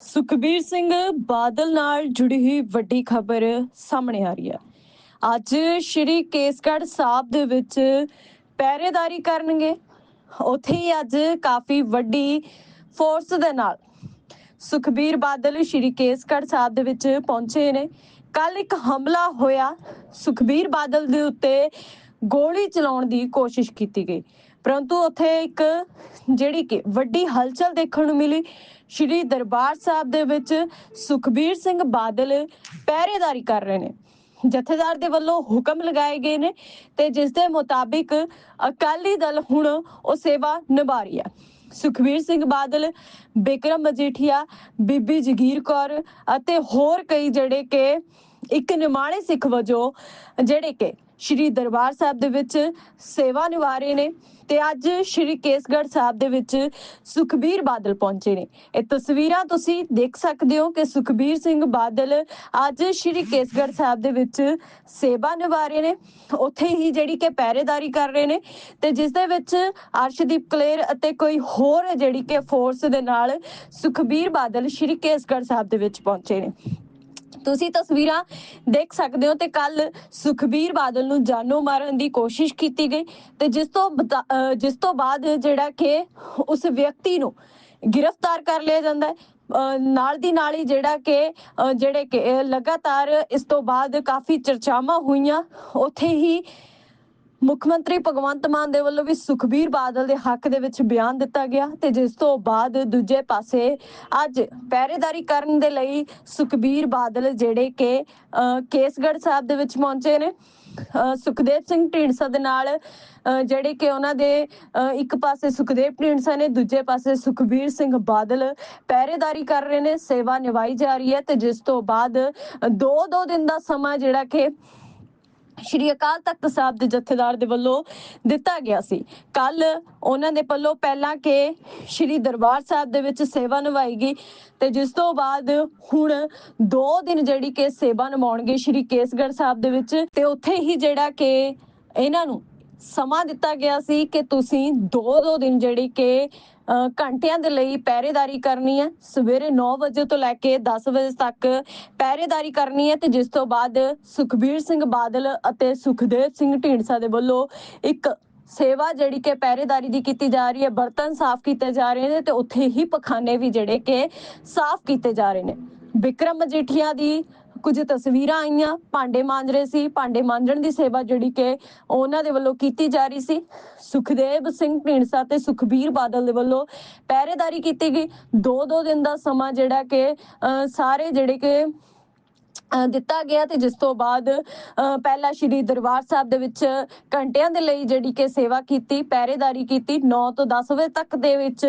ਸੁਖਬੀਰ ਸਿੰਘ ਬਾਦਲ ਨਾਲ ਜੁੜੀ ਹੋਈ ਵੱਡੀ ਖਬਰ ਸਾਹਮਣੇ ਆ ਰਹੀ ਹੈ। ਅੱਜ ਸ਼੍ਰੀ ਕੇਸਗੜ੍ਹ ਸਾਹਿਬ ਦੇ ਵਿੱਚ ਪਹਿਰੇਦਾਰੀ ਕਰਨਗੇ। ਉੱਥੇ ਹੀ ਅੱਜ ਕਾਫੀ ਵੱਡੀ ਫੋਰਸ ਦੇ ਨਾਲ ਸੁਖਬੀਰ ਬਾਦਲ ਸ਼੍ਰੀ ਕੇਸਗੜ੍ਹ ਸਾਹਿਬ ਦੇ ਵਿੱਚ ਪਹੁੰਚੇ ਨੇ। ਕੱਲ ਇੱਕ ਹਮਲਾ ਹੋਇਆ। ਸੁਖਬੀਰ ਬਾਦਲ ਦੇ ਉੱਤੇ ਗੋਲੀ ਚਲਾਉਣ ਦੀ ਕੋਸ਼ਿਸ਼ ਕੀਤੀ ਗਈ। ਪਰੰਤੂ ਉੱਥੇ ਇੱਕ ਜਿਹੜੀ ਕਿ ਵੱਡੀ ਹਲਚਲ ਦੇਖਣ ਨੂੰ ਮਿਲੀ, ਸ਼੍ਰੀ ਦਰਬਾਰ ਸਾਹਿਬ ਦੇ ਵਿੱਚ ਸੁਖਬੀਰ ਸਿੰਘ ਬਾਦਲ ਪਹਿਰੇਦਾਰੀ ਕਰ ਰਹੇ ਨੇ। ਜਥੇਦਾਰ ਦੇ ਵੱਲੋਂ ਹੁਕਮ ਲਗਾਏ ਗਏ ਨੇ ਤੇ ਜਿਸ ਦੇ ਮੁਤਾਬਿਕ ਅਕਾਲੀ ਦਲ ਹੁਣ ਉਹ ਸੇਵਾ ਨਿਭਾ ਰਹੀ ਹੈ। ਸੁਖਬੀਰ ਸਿੰਘ ਬਾਦਲ, ਬਿਕਰਮ ਮਜੀਠੀਆ, ਬੀਬੀ ਜਗੀਰ ਕੌਰ ਅਤੇ ਹੋਰ ਕਈ ਜਿਹੜੇ ਕਿ ਇੱਕ ਨਿਮਾਣੇ ਸਿੱਖ ਵਜੋਂ ਜਿਹੜੇ ਕਿ ਸ਼੍ਰੀ ਦਰਬਾਰ ਸਾਹਿਬ ਦੇ ਵਿੱਚ ਸੇਵਾ ਨਿਭਾ ਰਹੇ ਨੇ ਤੇ ਅੱਜ ਸ਼੍ਰੀ ਕੇਸਗੜ੍ਹ ਸਾਹਿਬ ਦੇ ਵਿੱਚ ਸੁਖਬੀਰ ਬਾਦਲ ਪਹੁੰਚੇ ਨੇ। ਇਹ ਤਸਵੀਰਾਂ ਤੁਸੀਂ ਦੇਖ ਸਕਦੇ ਹੋ ਕਿ ਸੁਖਬੀਰ ਸਿੰਘ ਬਾਦਲ ਅੱਜ ਸ਼੍ਰੀ ਕੇਸਗੜ੍ਹ ਸਾਹਿਬ ਦੇ ਵਿੱਚ ਸੇਵਾ ਨਿਭਾ ਰਹੇ ਨੇ। ਉੱਥੇ ਹੀ ਜਿਹੜੀ ਕਿ ਪਹਿਰੇਦਾਰੀ ਕਰ ਰਹੇ ਨੇ ਤੇ ਜਿਸ ਦੇ ਵਿੱਚ ਅਰਸ਼ਦੀਪ ਕਲੇਰ ਅਤੇ ਕੋਈ ਹੋਰ ਜਿਹੜੀ ਕਿ ਫੋਰਸ ਦੇ ਨਾਲ ਸੁਖਬੀਰ ਬਾਦਲ ਸ਼੍ਰੀ ਕੇਸਗੜ੍ਹ ਸਾਹਿਬ ਦੇ ਵਿੱਚ ਪਹੁੰਚੇ ਨੇ। ਤੁਸੀਂ ਤਸਵੀਰਾਂ ਦੇਖ ਸਕਦੇ ਹੋ ਤੇ ਕੱਲ ਸੁਖਬੀਰ ਬਾਦਲ ਨੂੰ ਜਾਨੋਂ ਮਾਰਨ ਦੀ ਕੋਸ਼ਿਸ਼ ਕੀਤੀ ਗਈ ਤੇ ਜਿਸ ਤੋਂ ਬਤਾ- ਅਹ ਜਿਸ ਤੋਂ ਬਾਅਦ ਜਿਹੜਾ ਕਿ ਉਸ ਵਿਅਕਤੀ ਨੂੰ ਗ੍ਰਿਫਤਾਰ ਕਰ ਲਿਆ ਜਾਂਦਾ ਹੈ। ਅਹ ਨਾਲ ਦੀ ਨਾਲ ਹੀ ਜਿਹੜਾ ਕਿ, ਅਹ ਜਿਹੜੇ ਕਿ ਲਗਾਤਾਰ ਇਸ ਤੋਂ ਬਾਅਦ ਕਾਫੀ ਚਰਚਾਵਾਂ ਹੋਈਆਂ। ਉੱਥੇ ਹੀ ਮੁੱਖ ਮੰਤਰੀ ਭਗਵੰਤ ਮਾਨ ਦੇ ਵੱਲੋਂ ਵੀ ਸੁਖਬੀਰ ਬਾਦਲ ਦੇ ਹੱਕ ਦੇ ਵਿੱਚ ਬਿਆਨ ਦਿੱਤਾ ਗਿਆ ਤੇ ਜਿਸ ਤੋਂ ਬਾਅਦ ਦੂਜੇ ਪਾਸੇ ਅੱਜ ਪਹਿਰੇਦਾਰੀ ਕਰਨ ਦੇ ਲਈ ਸੁਖਬੀਰ ਬਾਦਲ ਜਿਹੜੇ ਕਿ ਕੇਸਗੜ੍ਹ ਸਾਹਿਬ ਦੇ ਵਿੱਚ ਪਹੁੰਚੇ ਨੇ। ਸੁਖਦੇਵ ਸਿੰਘ ਢੀਂਡਸਾ ਦੇ ਨਾਲ ਜਿਹੜੇ ਕਿ ਉਹਨਾਂ ਦੇ ਅਹ, ਇੱਕ ਪਾਸੇ ਸੁਖਦੇਵ ਢੀਂਡਸਾ ਨੇ ਦੂਜੇ ਪਾਸੇ ਸੁਖਬੀਰ ਸਿੰਘ ਬਾਦਲ ਪਹਿਰੇਦਾਰੀ ਕਰ ਰਹੇ ਨੇ ਸੇਵਾ ਨਿਭਾਈ ਜਾ ਰਹੀ ਹੈ ਤੇ ਜਿਸ ਤੋਂ ਬਾਅਦ ਦੋ ਦੋ ਦਿਨ ਦਾ ਸਮਾਂ ਜਿਹੜਾ ਕਿ ਸ਼੍ਰੀ ਅਕਾਲ ਤਖਤ ਸਾਹਿਬ ਦੇ ਜਥੇਦਾਰ ਦੇ ਵੱਲੋਂ ਦਿੱਤਾ ਗਿਆ ਸੀ। ਕੱਲ ਉਹਨਾਂ ਦੇ ਵੱਲੋਂ ਪਹਿਲਾਂ ਕਿ ਸ਼੍ਰੀ ਦਰਬਾਰ ਸਾਹਿਬ ਦੇ ਵਿੱਚ ਸੇਵਾ ਨਿਭਾਈ ਗਈ ਤੇ ਜਿਸ ਤੋਂ ਬਾਅਦ ਹੁਣ 2 ਦਿਨ ਜਿਹੜੀ ਕਿ ਸੇਵਾ ਨਿਭਾਉਣਗੇ ਸ਼੍ਰੀ ਕੇਸਗੜ੍ਹ ਸਾਹਿਬ ਦੇ ਵਿੱਚ ਤੇ ਉੱਥੇ ਹੀ ਜਿਹੜਾ ਕਿ ਇਹਨਾਂ ਨੂੰ ਸਮਾਂ ਦਿੱਤਾ ਗਿਆ ਸੀ ਕਿ ਤੁਸੀਂ 2-2 ਦਿਨ ਜਿਹੜੀ ਕਿ ਘੰਟਿਆਂ ਦੇ ਲਈ ਪਹਿਰੇਦਾਰੀ ਕਰਨੀ ਹੈ। ਸਵੇਰੇ 9 ਵਜੇ ਤੋਂ ਲੈ ਕੇ 10 ਵਜੇ ਤੱਕ ਪਹਿਰੇਦਾਰੀ ਕਰਨੀ ਹੈ ਤੇ ਜਿਸ ਤੋਂ ਬਾਅਦ ਸੁਖਬੀਰ ਸਿੰਘ ਬਾਦਲ ਅਤੇ ਸੁਖਦੇਵ ਸਿੰਘ ਢੀਂਡਸਾ ਦੇ ਵੱਲੋਂ ਇੱਕ ਸੇਵਾ ਜਿਹੜੀ ਕਿ ਪਹਿਰੇਦਾਰੀ ਦੀ ਕੀਤੀ ਜਾ ਰਹੀ ਹੈ, ਬਰਤਨ ਸਾਫ਼ ਕੀਤੇ ਜਾ ਰਹੇ ਨੇ ਤੇ ਉੱਥੇ ਹੀ ਪਖਾਨੇ ਵੀ ਜਿਹੜੇ ਕਿ ਸਾਫ਼ ਕੀਤੇ ਜਾ ਰਹੇ ਨੇ। ਵਿਕਰਮ ਮਜੀਠੀਆ ਦੀ ਕੁਝ ਤਸਵੀਰਾਂ ਆਈਆਂ ਭਾਂਡੇ ਮਾਂਜ ਰਹੇ ਸੀ ਭਾਂਡੇ ਮਾਂਜਣ ਦੀ ਸੇਵਾ ਜਿਹੜੀ ਕਿ ਉਹਨਾਂ ਦੇ ਵੱਲੋਂ ਕੀਤੀ ਜਾ ਰਹੀ ਸੀ। ਸੁਖਦੇਵ ਸਿੰਘ ਢੀਂਡਸਾ ਤੇ ਸੁਖਬੀਰ ਬਾਦਲ ਦੇ ਵੱਲੋਂ ਪਹਿਰੇਦਾਰੀ ਕੀਤੀ ਗਈ। ਦੋ ਦੋ ਦਿਨ ਦਾ ਸਮਾਂ ਜਿਹੜਾ ਕਿ ਅਹ, ਸਾਰੇ ਜਿਹੜੇ ਕਿ ਦਿੱਤਾ ਗਿਆ ਤੇ ਜਿਸ ਤੋਂ ਬਾਅਦ ਅ, ਪਹਿਲਾ ਸ਼੍ਰੀ ਦਰਬਾਰ ਸਾਹਿਬ ਦੇ ਵਿੱਚ ਘੰਟਿਆਂ ਦੇ ਲਈ ਜਿਹੜੀ ਕਿ ਸੇਵਾ ਕੀਤੀ ਪਹਿਰੇਦਾਰੀ ਕੀਤੀ 9 ਤੋਂ 10 ਵਜੇ ਤੱਕ ਦੇ ਵਿੱਚ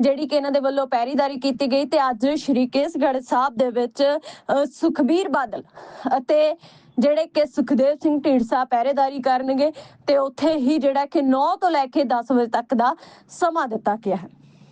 ਜਿਹੜੀ ਕਿ ਇਹਨਾਂ ਦੇ ਵੱਲੋਂ ਪਹਿਰੇਦਾਰੀ ਕੀਤੀ ਗਈ ਤੇ ਅੱਜ ਸ਼੍ਰੀ ਕੇਸਗੜ੍ਹ ਸਾਹਿਬ ਦੇ ਵਿੱਚ ਸੁਖਬੀਰ ਬਾਦਲ ਅਤੇ ਜਿਹੜੇ ਕਿ ਸੁਖਦੇਵ ਸਿੰਘ ਢੀਂਡਸਾ ਪਹਿਰੇਦਾਰੀ ਕਰਨਗੇ ਤੇ ਉੱਥੇ ਹੀ ਜਿਹੜਾ ਕਿ 9 ਤੋਂ ਲੈ ਕੇ 10 ਵਜੇ ਤੱਕ ਦਾ ਸਮਾਂ ਦਿੱਤਾ ਗਿਆ ਹੈ।